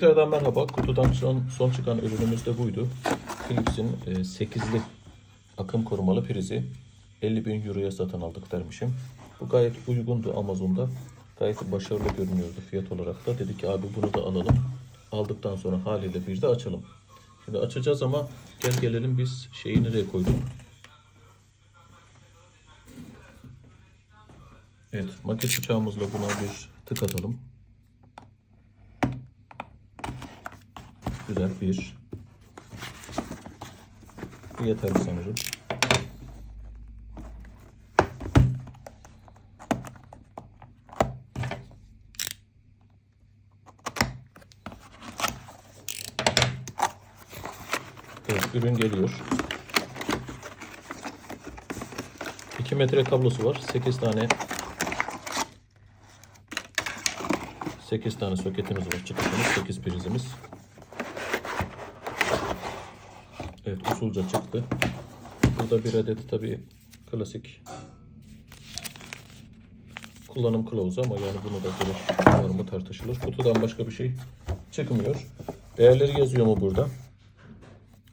Tekrardan merhaba. Kutudan son, son çıkan ürünümüz de buydu. Philips'in e, 8'li akım korumalı prizi 50 bin euroya satın aldık dermişim. Bu gayet uygundu Amazon'da. Gayet başarılı görünüyordu fiyat olarak da. Dedik ki abi bunu da alalım. Aldıktan sonra haliyle bir de açalım. Şimdi açacağız ama gel gelelim biz şeyi nereye koyduk? Evet maket bıçağımızla buna bir tık atalım. Güzel bir. Bu yeterli sanırım. Ürün geliyor. 2 metre kablosu var. 8 tane 8 tane soketimiz var. Çıkışımız 8 prizimiz. Evet usulca çıktı. Burada bir adet tabi klasik kullanım kılavuzu ama yani bunu da gerek var mı tartışılır. Kutudan başka bir şey çıkmıyor. Değerleri yazıyor mu burada?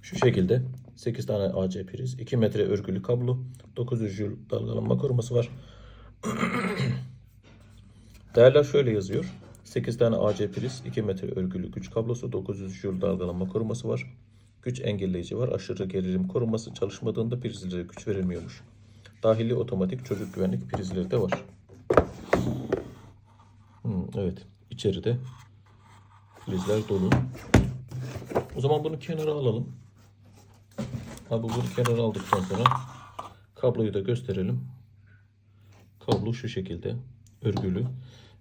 Şu şekilde 8 tane AC priz, 2 metre örgülü kablo, 900 Joule dalgalanma koruması var. Değerler şöyle yazıyor. 8 tane AC priz, 2 metre örgülü güç kablosu, 900 Joule dalgalanma koruması var. Güç engelleyici var. Aşırı gerilim koruması çalışmadığında prizlere güç verilmiyormuş. Dahili otomatik çocuk güvenlik prizleri de var. Hmm, evet. İçeride prizler dolu. O zaman bunu kenara alalım. Abi bunu kenara aldıktan sonra kabloyu da gösterelim. Kablo şu şekilde örgülü.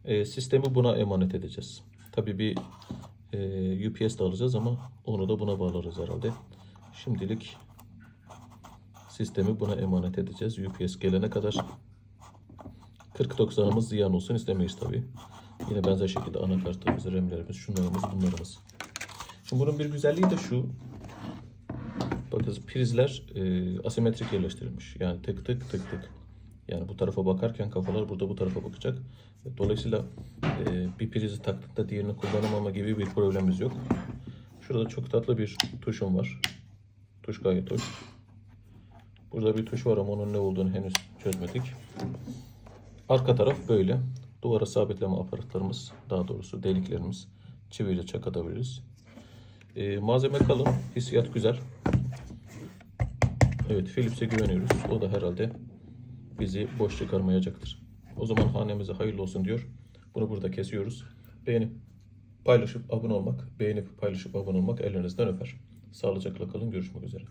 Ee, sistemi buna emanet edeceğiz. Tabii bir e, UPS de alacağız ama onu da buna bağlarız herhalde. Şimdilik sistemi buna emanet edeceğiz. UPS gelene kadar 40-90'ımız ziyan olsun istemeyiz tabii. Yine benzer şekilde anakartımız, RAM'lerimiz, şunlarımız, bunlarımız. Şimdi bunun bir güzelliği de şu. Bakın prizler e, asimetrik yerleştirilmiş. Yani tık tık tık tık. Yani bu tarafa bakarken kafalar burada bu tarafa bakacak. Dolayısıyla e, bir prizi taktığında diğerini kullanamama gibi bir problemimiz yok. Şurada çok tatlı bir tuşum var. Tuş gayet hoş. Burada bir tuş var ama onun ne olduğunu henüz çözmedik. Arka taraf böyle. Duvara sabitleme aparatlarımız, daha doğrusu deliklerimiz çiviyle çakatabiliriz. E, malzeme kalın, hissiyat güzel. Evet, Philips'e güveniyoruz. O da herhalde bizi boş çıkarmayacaktır. O zaman hanemize hayırlı olsun diyor. Bunu burada kesiyoruz. Beğenip paylaşıp abone olmak, beğenip paylaşıp abone olmak ellerinizden öper. Sağlıcakla kalın. Görüşmek üzere.